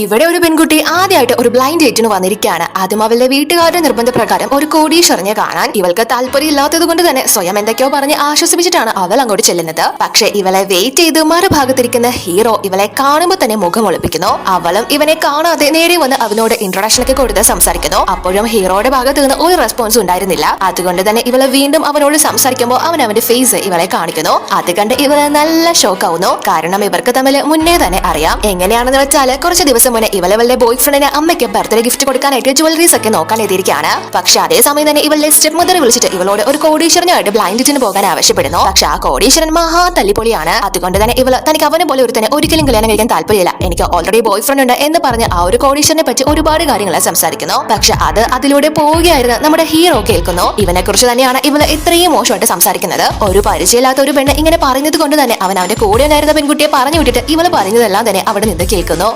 ഇവിടെ ഒരു പെൺകുട്ടി ആദ്യമായിട്ട് ഒരു ബ്ലൈൻഡ് ഡേറ്റിന് വന്നിരിക്കുകയാണ്. ആദ്യം അവളുടെ വീട്ടുകാരുടെ നിർബന്ധപ്രകാരം ഒരു കോടീശ്വറിനെ കാണാൻ ഇവൾക്ക് താല്പര്യമില്ലാത്തത് കൊണ്ട് തന്നെ സ്വയം എന്തൊക്കെയോ പറഞ്ഞ് ആശ്വസിപ്പിച്ചിട്ടാണ് അവൾ അങ്ങോട്ട് ചെല്ലുന്നത്. പക്ഷെ ഇവളെ വെയിറ്റ് ചെയ്ത് മറുഭാഗത്തിരിക്കുന്ന ഹീറോ ഇവളെ കാണുമ്പോൾ തന്നെ മുഖം ഒളിപ്പിക്കുന്നു. അവളും ഇവനെ കാണാതെ നേരെ വന്ന് അവനോട് ഇൻട്രൊഡക്ഷൻ ഒക്കെ കൊടുത്ത് സംസാരിക്കുന്നു. അപ്പോഴും ഹീറോയുടെ ഭാഗത്ത് നിന്ന് ഒരു റെസ്പോൺസ് ഉണ്ടായിരുന്നില്ല. അതുകൊണ്ട് തന്നെ ഇവളെ വീണ്ടും അവനോട് സംസാരിക്കുമ്പോൾ അവൻ അവന്റെ ഫേസ് ഇവളെ കാണിക്കുന്നു. അത് കണ്ട് നല്ല ഷോക്ക് ആവുന്നു. കാരണം ഇവർക്ക് തമ്മിൽ മുന്നേ തന്നെ അറിയാം. എങ്ങനെയാണെന്ന് വെച്ചാൽ കുറച്ച് ദിവസം മുന്നേ ഇവളവളുടെ ബോയ് ഫ്രണ്ടിന് അമ്മയ്ക്ക് ബർത്ത്ഡേ ഗിഫ്റ്റ് കൊടുക്കാനായിട്ട് ജ്വല്ലറീസ് ഒക്കെ നോക്കാൻ എത്തിയിരിക്കുകയാണ്. പക്ഷെ അതേ സമയം തന്നെ ഇവളുടെ സ്റ്റെപ്പ് മദർ വിളിച്ചിട്ട് ഇവളോട് ഒരു കോടീശ്വരനായിട്ട് ബ്ലൈൻഡിന് പോകാൻ ആവശ്യപ്പെടുന്നു. പക്ഷെ ആ കോടീശ്വരൻ മഹാ തല്ലിപ്പൊളിയാണ്. അതുകൊണ്ട് തന്നെ ഇവൾ തനിക്ക് അവനെ പോലെ ഒരു തന്നെ ഒരിക്കലും കല്യാണം കഴിക്കാൻ താല്പര്യമില്ല. എനിക്ക് ഓൾറെഡി ബോയ് ഫ്രണ്ട് ഉണ്ട് എന്ന് പറഞ്ഞ് ആ ഒരു കോടീശ്വരനെ പറ്റി ഒരുപാട് കാര്യങ്ങൾ സംസാരിക്കുന്നു. പക്ഷെ അത് അതിലൂടെ പോവുകയായിരുന്നു നമ്മുടെ ഹീറോ കേൾക്കുന്നു. ഇവനെ കുറിച്ച് തന്നെയാണ് ഇവൾ ഇത്രയും മോശമായിട്ട് സംസാരിക്കുന്നത്. ഒരു പരിചയമില്ലാത്ത ഒരു പെണ്ണ് ഇങ്ങനെ പറഞ്ഞത് കൊണ്ട് തന്നെ അവൻ അവന്റെ കൂടെ ഉണ്ടായിരുന്ന പെൺകുട്ടിയെ പറഞ്ഞു വിട്ടിട്ട് ഇവൾ പറഞ്ഞതെല്ലാം തന്നെ അവിടെ നിന്ന് കേൾക്കുന്നു.